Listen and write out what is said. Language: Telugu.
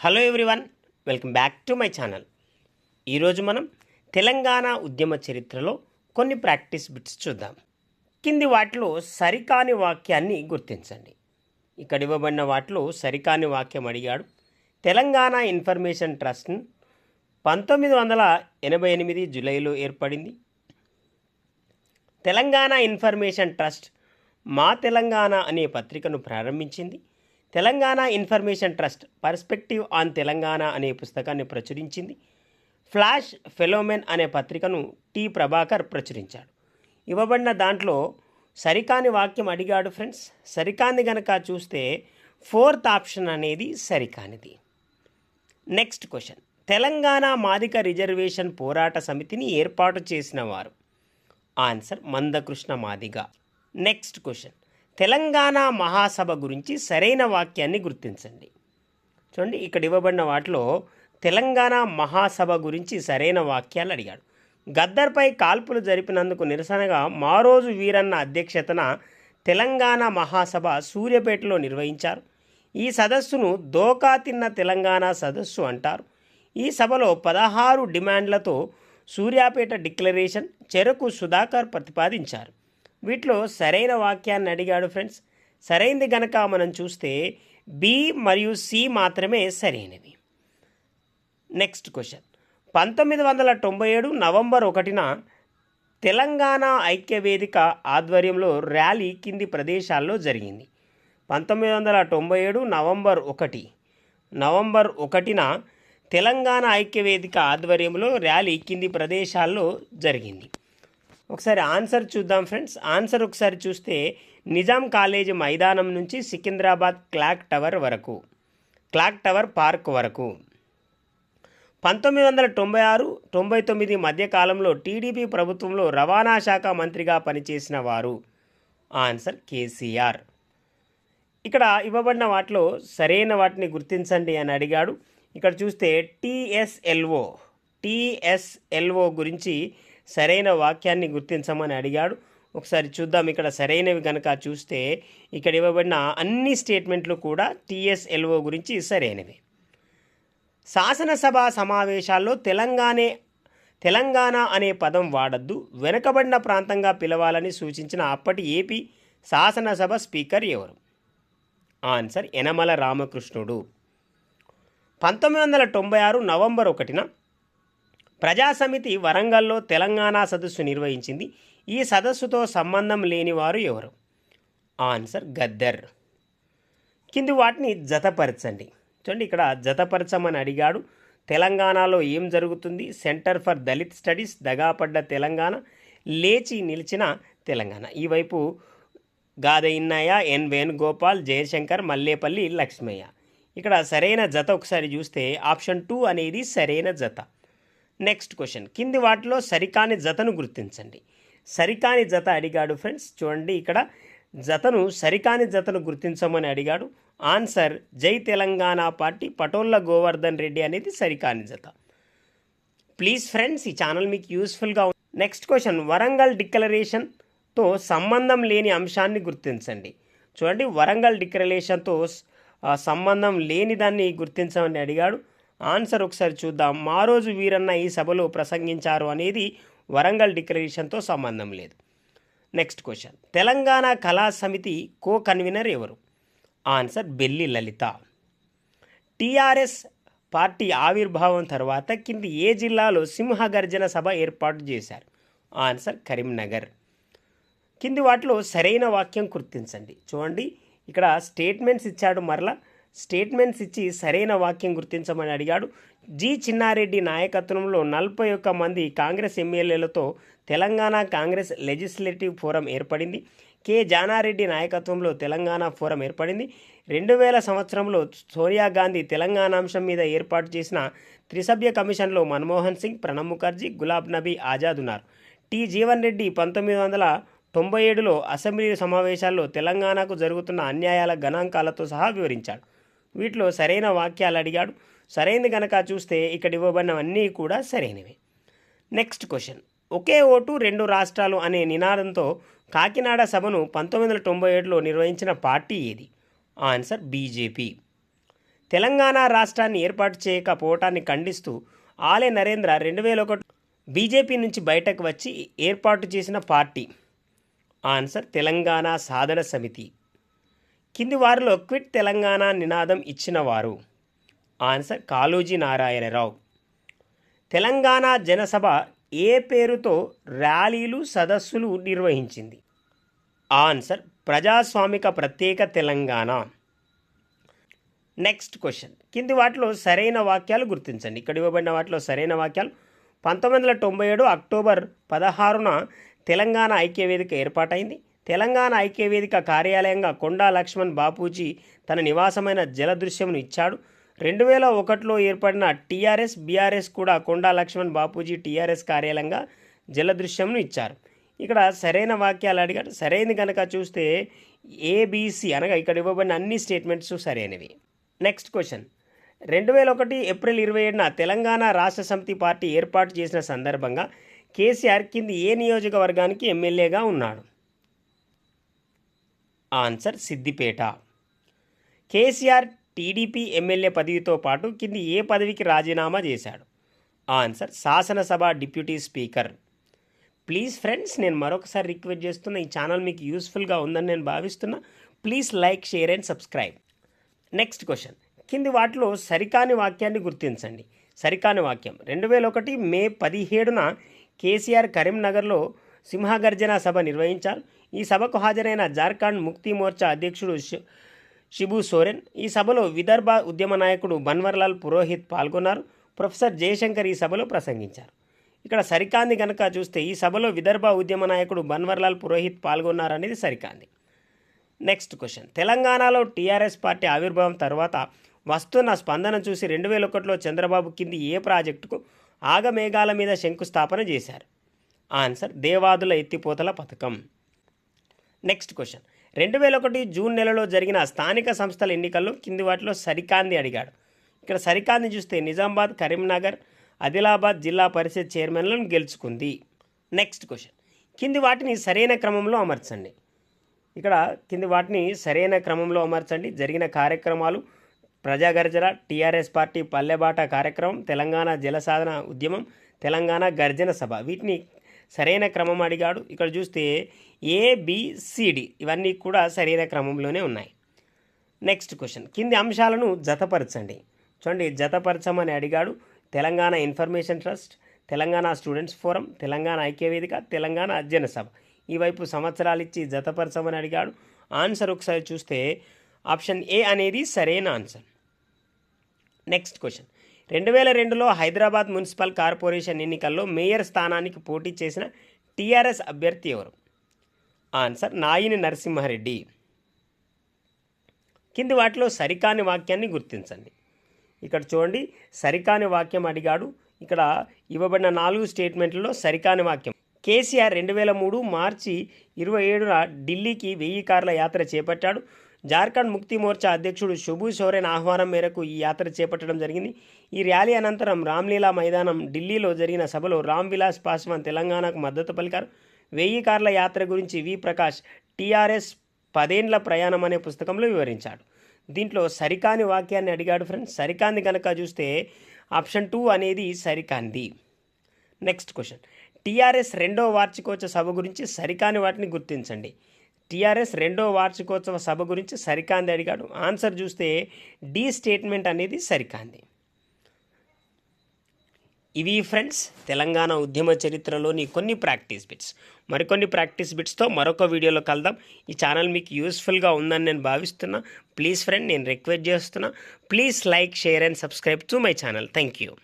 Hello everyone welcome back to my channel. ఈరోజు మనం తెలంగాణ ఉద్యమ చరిత్రలో కొన్ని ప్రాక్టీస్ బిట్స్ చూద్దాం. కింది వాటిలో సరికాని వాక్యాన్ని గుర్తించండి. ఇక్కడ ఇవ్వబడిన వాటిలో సరికాని వాక్యం అడిగాడు తెలంగాణ ఇన్ఫర్మేషన్ ట్రస్ట్ పంతొమ్మిది వందల ఎనభై ఎనిమిది జూలైలో ఏర్పడింది. తెలంగాణ ఇన్ఫర్మేషన్ ట్రస్ట్ మా తెలంగాణ అనే పత్రికను ప్రారంభించింది. Telangana information trust perspective on Telangana అనే పుస్తకాన్ని ప్రచురించింది. ఫ్లాష్ ఫెలోమెన్ అనే పత్రికను టి. ప్రభాకర్ ప్రచురించాడు. ఇవ్వబడిన దాంట్లో సరికాని వాక్యం అడిగాడు ఫ్రెండ్స్. సరికాని గనక చూస్తే ఫోర్త్ ఆప్షన్ అనేది సరికానిది. Next question. తెలంగాణ మాదిక రిజర్వేషన్ పోరాట సమితిని ఏర్పాటు చేసిన వారు. Answer Manda Krishna Madiga. Next question. Telangana మహాసభ గురించి సరైన వాక్యాన్ని గుర్తించండి. చూడండి ఇక్కడ ఇవ్వబడిన వాటిలో తెలంగాణ మహాసభ గురించి సరైన వాక్యాలు అడిగాడు. గద్దర్పై కాల్పులు జరిపినందుకు నిరసనగా మారోజు వీరన్న అధ్యక్షతన తెలంగాణ మహాసభ సూర్యపేటలో నిర్వహించారు. ఈ సదస్సును దోకా తిన్న తెలంగాణ సదస్సు అంటారు. ఈ సభలో పదహారు డిమాండ్లతో సూర్యాపేట డిక్లరేషన్ చెరకు సుధాకర్ ప్రతిపాదించారు. వీటిలో సరైన వాక్యాన్ని అడిగాడు ఫ్రెండ్స్. సరైనది గనక మనం చూస్తే బి మరియు సి మాత్రమే సరైనవి. నెక్స్ట్ క్వశ్చన్ పంతొమ్మిది వందల తొంభై ఏడు నవంబర్ ఒకటిన తెలంగాణ ఐక్యవేదిక ఆధ్వర్యంలో ర్యాలీ కింది ప్రదేశాల్లో జరిగింది. పంతొమ్మిది వందల తొంభై ఏడు నవంబర్ ఒకటి. నవంబర్ ఒకటిన తెలంగాణ ఐక్యవేదిక ఆధ్వర్యంలో ర్యాలీ కింది ప్రదేశాల్లో జరిగింది. ఒకసారి ఆన్సర్ చూద్దాం ఫ్రెండ్స్. ఆన్సర్ ఒకసారి చూస్తే నిజాం కాలేజీ మైదానం నుంచి సికింద్రాబాద్ క్లాక్ టవర్ వరకు. క్లాక్ టవర్ పార్క్ వరకు. పంతొమ్మిది వందల తొంభై ఆరు తొంభై తొమ్మిది మధ్యకాలంలో టీడీపీ ప్రభుత్వంలో రవాణా శాఖ మంత్రిగా పనిచేసిన వారు. Answer KCR. ఇక్కడ ఇవ్వబడిన వాటిలో సరైన వాటిని గుర్తించండి అని అడిగాడు. ఇక్కడ చూస్తే టీఎస్ఎల్ఓ టీఎస్ఎల్ఓ గురించి సరైన వాక్యాన్ని గుర్తించమని అడిగాడు. ఒకసారి చూద్దాం ఇక్కడ సరైనవి కనుక చూస్తే ఇక్కడ ఇవ్వబడిన అన్ని స్టేట్మెంట్లు కూడా టీఎస్ఎల్ఓ గురించి సరైనవి. శాసనసభ సమావేశాల్లో తెలంగాణే తెలంగాణ అనే పదం వాడద్దు వెనుకబడిన ప్రాంతంగా పిలవాలని సూచించిన అప్పటి ఏపీ శాసనసభ స్పీకర్ ఎవరు? ఆన్సర్ యనమల రామకృష్ణుడు. పంతొమ్మిది వందల తొంభై ఆరు నవంబర్ ఒకటిన ప్రజాసమితి వరంగల్లో తెలంగాణ సదస్సు నిర్వహించింది. ఈ సదస్సుతో సంబంధం లేని వారు ఎవరు? ఆన్సర్ గద్దర్. కింది వాటిని జతపరచండి. చూడండి ఇక్కడ జతపరచమని అడిగాడు. తెలంగాణలో ఏం జరుగుతుంది? సెంటర్ ఫర్ దళిత్ స్టడీస్ దగాపడ్డ తెలంగాణ లేచి నిలిచిన తెలంగాణ. ఈ వైపు గాదయిన్నయ్య ఎన్ వేణుగోపాల్ జయశంకర్ మల్లేపల్లి లక్ష్మయ్య. ఇక్కడ సరైన జత ఒకసారి చూస్తే ఆప్షన్ టూ అనేది సరైన జత. Next question. కింది వాటిలో సరికాని జతను గుర్తించండి. సరికాని జత అడిగాడు ఫ్రెండ్స్. చూడండి ఇక్కడ జతను సరికాని జతను గుర్తించమని అడిగాడు. ఆన్సర్ జై తెలంగాణ పార్టీ పటోళ్ళ గోవర్ధన్ రెడ్డి అనేది సరికాని జత. ప్లీజ్ ఫ్రెండ్స్ ఈ ఛానల్ మీకు యూస్ఫుల్గా నెక్స్ట్ క్వశ్చన్. వరంగల్ డిక్లరేషన్తో సంబంధం లేని అంశాన్ని గుర్తించండి. చూడండి వరంగల్ డిక్లరేషన్తో సంబంధం లేని దాన్ని గుర్తించమని అడిగాడు. ఆన్సర్ ఒకసారి చూద్దాం. మారోజు వీరన్న ఈ సభలో ప్రసంగించారు అనేది వరంగల్ డిక్లరేషన్తో సంబంధం లేదు. Next question. Telangana Kala Samithi co convener ఎవరు? Answer Belli Lalitha. TRS party ఆవిర్భావం తర్వాత కింది ఏ జిల్లాలో సింహగర్జన సభ ఏర్పాటు చేశారు? ఆన్సర్ కరీంనగర్. కింది వాటిలో సరైన వాక్యం గుర్తించండి. చూడండి ఇక్కడ స్టేట్మెంట్స్ ఇచ్చాడు మరలా స్టేట్మెంట్స్ ఇచ్చి సరైన వాక్యం గుర్తించమని అడిగాడు. జి. చిన్నారెడ్డి నాయకత్వంలో నలభై ఒక్క మంది కాంగ్రెస్ ఎమ్మెల్యేలతో తెలంగాణ కాంగ్రెస్ లెజిస్లేటివ్ ఫోరం ఏర్పడింది. కె. జానారెడ్డి నాయకత్వంలో తెలంగాణ ఫోరం ఏర్పడింది. రెండు వేల సంవత్సరంలో సోనియా గాంధీ తెలంగాణ అంశం మీద ఏర్పాటు చేసిన త్రిసభ్య కమిషన్లో మన్మోహన్ సింగ్ ప్రణబ్ ముఖర్జీ గులాబ్ నబీ ఆజాద్ ఉన్నారు. టి. జీవన్ రెడ్డి పంతొమ్మిది వందల తొంభై ఏడులో అసెంబ్లీ సమావేశాల్లో తెలంగాణకు జరుగుతున్న అన్యాయాల గణాంకాలతో సహా వివరించాడు. వీటిలో సరైన వాక్యాలు అడిగాడు. సరైనది కనుక చూస్తే ఇక్కడ ఇవ్వబడినవన్నీ కూడా సరైనవి. నెక్స్ట్ క్వశ్చన్ ఒకే ఓటు రెండు రాష్ట్రాలు అనే నినాదంతో కాకినాడ సభను పంతొమ్మిది వందల తొంభై ఏడులో నిర్వహించిన పార్టీ ఏది? ఆన్సర్ బీజేపీ తెలంగాణ రాష్ట్రాన్ని ఏర్పాటు చేయకపోవటాన్ని ఖండిస్తూ ఆలే నరేంద్ర రెండు వేల ఒకటి బీజేపీ నుంచి బయటకు వచ్చి ఏర్పాటు చేసిన పార్టీ. ఆన్సర్ తెలంగాణ సాధన సమితి. కింది వారిలో క్విట్ తెలంగాణ నినాదం ఇచ్చిన వారు ఆన్సర్ కాళోజీ నారాయణరావు. తెలంగాణ జనసభ ఏ పేరుతో ర్యాలీలు సదస్సులు నిర్వహించింది? ఆన్సర్ ప్రజాస్వామిక ప్రత్యేక తెలంగాణ. Next question. కింది వాటిలో సరైన వాక్యాలు గుర్తించండి. ఇక్కడ ఇవ్వబడిన వాటిలో సరైన వాక్యాలు. పంతొమ్మిది వందల తొంభై ఏడు అక్టోబర్ పదహారున తెలంగాణ ఐక్యవేదిక ఏర్పాటైంది. తెలంగాణ ఐక్యవేదిక కార్యాలయంగా కొండా లక్ష్మణ్ బాపూజీ తన నివాసమైన జలదృశ్యంను ఇచ్చాడు. రెండు వేల ఒకటిలో ఏర్పడిన టీఆర్ఎస్ బీఆర్ఎస్ కూడా కొండా లక్ష్మణ్ బాపూజీ టీఆర్ఎస్ కార్యాలయంగా జలదృశ్యంను ఇచ్చారు. ఇక్కడ సరైన వాక్యాలు అడిగాడు. సరైనది కనుక చూస్తే ఏబీసీ అనగా ఇక్కడ ఇవ్వబడిన అన్ని స్టేట్మెంట్స్ సరైనవి. Next question. రెండు వేల ఒకటి ఏప్రిల్ ఇరవై ఏడున తెలంగాణ రాష్ట్ర సమితి పార్టీ ఏర్పాటు చేసిన సందర్భంగా కేసీఆర్ కింది ఏ నియోజకవర్గానికి ఎమ్మెల్యేగా ఉన్నాడు? Answer Siddipet. KCR TDP MLA పదవితో పాటు కింది ఏ పదవికి రాజీనామా చేశాడు? ఆన్సర్ శాసనసభ డిప్యూటీ స్పీకర్. ప్లీజ్ ఫ్రెండ్స్ నేను మరొకసారి రిక్వెస్ట్ చేస్తున్నా ఈ ఛానల్ మీకు యూస్ఫుల్గా ఉందని నేను భావిస్తున్నా. Please like share and subscribe. Next question. కింది వాటిలో సరికాని వాక్యాన్ని గుర్తించండి. సరికాని వాక్యం. రెండు వేల ఒకటి మే పదిహేడున కేసీఆర్ కరీంనగర్లో సింహగర్జన సభ నిర్వహించారు. ఈ సభకు హాజరైన జార్ఖండ్ ముక్తి మోర్చా అధ్యక్షుడు షిబు సోరెన్ ఈ సభలో విదర్భ ఉద్యమ నాయకుడు బన్వర్లాల్ పురోహిత్ పాల్గొన్నారు. ప్రొఫెసర్ జయశంకర్ ఈ సభలో ప్రసంగించారు. ఇక్కడ సరికాంది కనుక చూస్తే ఈ సభలో విదర్భ ఉద్యమ నాయకుడు బన్వర్లాల్ పురోహిత్ పాల్గొన్నారనేది సరికాంది. Next question. తెలంగాణలో టీఆర్ఎస్ పార్టీ ఆవిర్భావం తర్వాత వస్తున్న స్పందన చూసి రెండు వేల ఒకటిలో చంద్రబాబు కింది ఏ ప్రాజెక్టుకు ఆగమేఘాల మీద శంకుస్థాపన చేశారు? ఆన్సర్ దేవాదుల ఎత్తిపోతల పథకం. Next question. రెండు వేల ఒకటి జూన్ నెలలో జరిగిన స్థానిక సంస్థల ఎన్నికల్లో కింది వాటిలో సరికాంది అడిగాడు. ఇక్కడ సరికాంది చూస్తే నిజామాబాద్ కరీంనగర్ ఆదిలాబాద్ జిల్లా పరిషత్ చైర్మన్లను గెలుచుకుంది. Next question. కింది వాటిని సరైన క్రమంలో అమర్చండి. ఇక్కడ కింది వాటిని సరైన క్రమంలో అమర్చండి. జరిగిన కార్యక్రమాలు ప్రజాగర్జన టీఆర్ఎస్ పార్టీ పల్లెబాట కార్యక్రమం తెలంగాణ జలసాధన ఉద్యమం తెలంగాణ గర్జన సభ వీటిని సరైన క్రమం అడిగాడు. ఇక్కడ చూస్తే ఏబిసిడి ఇవన్నీ కూడా సరైన క్రమంలోనే ఉన్నాయి. నెక్స్ట్ క్వశ్చన్ కింది అంశాలను జతపరచండి. చూడండి జతపరచమని అడిగాడు. Telangana information trust Telangana students forum Telangana ఐక్యవేదిక తెలంగాణ అధ్యయన సభ. ఈ వైపు సంవత్సరాలు ఇచ్చి జతపరచమని అడిగాడు. ఆన్సర్ ఒకసారి చూస్తే ఆప్షన్ ఏ అనేది సరైన ఆన్సర్ నెక్స్ట్ క్వశ్చన్ రెండు వేల రెండులో హైదరాబాద్ మున్సిపల్ కార్పొరేషన్ ఎన్నికల్లో మేయర్ స్థానానికి పోటీ చేసిన టీఆర్ఎస్ అభ్యర్థి ఎవరు? ఆన్సర్ నాయిని నరసింహారెడ్డి. కింది వాటిలో సరికాని వాక్యాన్ని గుర్తించండి. ఇక్కడ చూడండి సరికాని వాక్యం అడిగాడు. ఇక్కడ ఇవ్వబడిన నాలుగు స్టేట్మెంట్లలో సరికాని వాక్యం. కేసీఆర్ రెండు వేల మూడు మార్చి ఇరవై ఏడున ఢిల్లీకి వెయ్యి కార్ల యాత్ర చేపట్టాడు. జార్ఖండ్ ముక్తి మోర్చా అధ్యక్షుడు శుభు సోరెన్ ఆహ్వానం మేరకు ఈ యాత్ర చేపట్టడం జరిగింది. ఈ ర్యాలీ అనంతరం రామ్లీలా మైదానం ఢిల్లీలో జరిగిన సభలో రామ్ విలాస్ పాస్వాన్ తెలంగాణకు మద్దతు పలికారు. వెయ్యి కార్ల యాత్ర గురించి వి ప్రకాష్ టీఆర్ఎస్ పదేండ్ల ప్రయాణం అనే పుస్తకంలో వివరించాడు. దీంట్లో సరికాని వాక్యాన్ని అడిగాడు ఫ్రెండ్స్. సరికాంది కనుక చూస్తే ఆప్షన్ టూ అనేది సరికాంది నెక్స్ట్ క్వశ్చన్. టీఆర్ఎస్ రెండో వార్షికోత్సవ సభ గురించి సరికాని వాటిని గుర్తించండి. టీఆర్ఎస్ రెండో వార్షికోత్సవ సభ గురించి సరికాంది అడిగాడు. ఆన్సర్ చూస్తే డి స్టేట్మెంట్ అనేది సరికాంది. ఇవి ఫ్రెండ్స్ తెలంగాణ ఉద్యమ చరిత్రలోని కొన్ని ప్రాక్టీస్ బిట్స్. మరికొన్ని ప్రాక్టీస్ బిట్స్తో మరొక వీడియోలో కలుద్దాం. ఈ ఛానల్ మీకు యూస్ఫుల్గా ఉందని నేను భావిస్తున్నా. ప్లీజ్ ఫ్రెండ్ నేను రిక్వెస్ట్ చేస్తున్నా. Please like share and subscribe to my channel. Thank you.